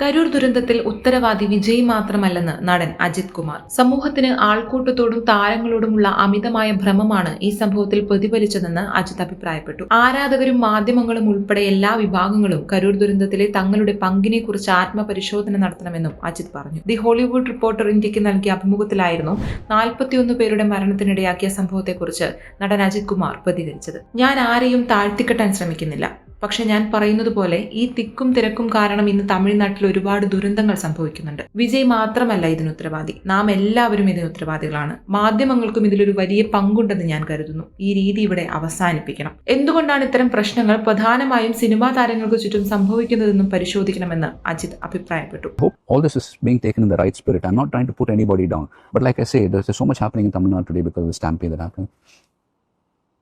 കരൂർ ദുരന്തത്തിൽ ഉത്തരവാദി വിജയ് മാത്രമല്ലെന്ന് നടൻ അജിത് കുമാർ. സമൂഹത്തിന് ആൾക്കൂട്ടത്തോടും താരങ്ങളോടുമുള്ള അമിതമായ ഭ്രമമാണ് ഈ സംഭവത്തിൽ പ്രതിഫലിച്ചതെന്ന് അജിത് അഭിപ്രായപ്പെട്ടു. ആരാധകരും മാധ്യമങ്ങളും ഉൾപ്പെടെ എല്ലാ വിഭാഗങ്ങളും കരൂർ ദുരന്തത്തിലെ തങ്ങളുടെ പങ്കിനെ കുറിച്ച് ആത്മപരിശോധന നടത്തണമെന്നും അജിത് പറഞ്ഞു. ദി ഹോളിവുഡ് റിപ്പോർട്ടർ ഇന്ത്യയ്ക്ക് നൽകിയ അഭിമുഖത്തിലായിരുന്നു നാൽപ്പത്തിയൊന്ന് പേരുടെ മരണത്തിനിടയാക്കിയ സംഭവത്തെക്കുറിച്ച് നടൻ അജിത് കുമാർ പ്രതികരിച്ചത്. ഞാൻ ആരെയും താഴ്ത്തിക്കെട്ടാൻ ശ്രമിക്കുന്നില്ല. പക്ഷെ ഞാൻ പറയുന്നത് പോലെ ഈ തിക്കും തിരക്കും കാരണം ഇന്ന് തമിഴ്നാട്ടിൽ ഒരുപാട് ദുരന്തങ്ങൾ സംഭവിക്കുന്നുണ്ട് വിജയ് മാത്രമല്ല ഇതിന് ഉത്തരവാദി നാം എല്ലാവരും ഇതിന് ഉത്തരവാദികളാണ് മാധ്യമങ്ങൾക്കും ഇതിലൊരു വലിയ പങ്കുണ്ടെന്ന് ഞാൻ കരുതുന്നു ഈ രീതി ഇവിടെ അവസാനിപ്പിക്കണം എന്തുകൊണ്ടാണ് ഇത്തരം പ്രശ്നങ്ങൾ പ്രധാനമായും സിനിമാ താരങ്ങൾക്ക് ചുറ്റും സംഭവിക്കുന്നതെന്നും പരിശോധിക്കണമെന്ന് അജിത് അഭിപ്രായപ്പെട്ടു all this is being taken in the right spirit. I'm not trying to put anybody down. But like I say, there's so much happening in Tamil Nadu today because of the stampede that happened.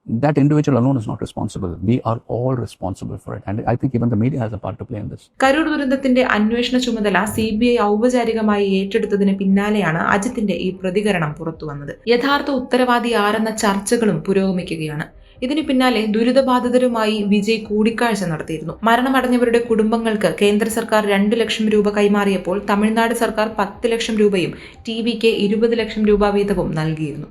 That individual alone is not responsible. We are all responsible for it. And I think even the media has a part to play in this. Karur ദുരന്തത്തിന്റെ അന്വേഷണ ചുമതല C B I ഔപചാരികമായി ഏറ്റെടുത്തതിന് പിന്നാലെയാണ് അജിത്തിന്റെ ഈ പ്രതികരണം പുറത്തുവന്നത് യഥാർത്ഥ ഉത്തരവാദി ആരെന്ന ചർച്ചകളും പുരോഗമിക്കുകയാണ് ഇതിനു പിന്നാലെ ദുരിതബാധിതരുമായി വിജയ് കൂടിക്കാഴ്ച നടത്തിയിരുന്നു മരണമടഞ്ഞവരുടെ കുടുംബങ്ങൾക്ക് കേന്ദ്ര സർക്കാർ രണ്ട് ലക്ഷം രൂപ കൈമാറിയപ്പോൾ തമിഴ്നാട് സർക്കാർ പത്ത് ലക്ഷം രൂപയും ടി വിക്ക് ഇരുപത് ലക്ഷം രൂപ വീതവും നൽകിയിരുന്നു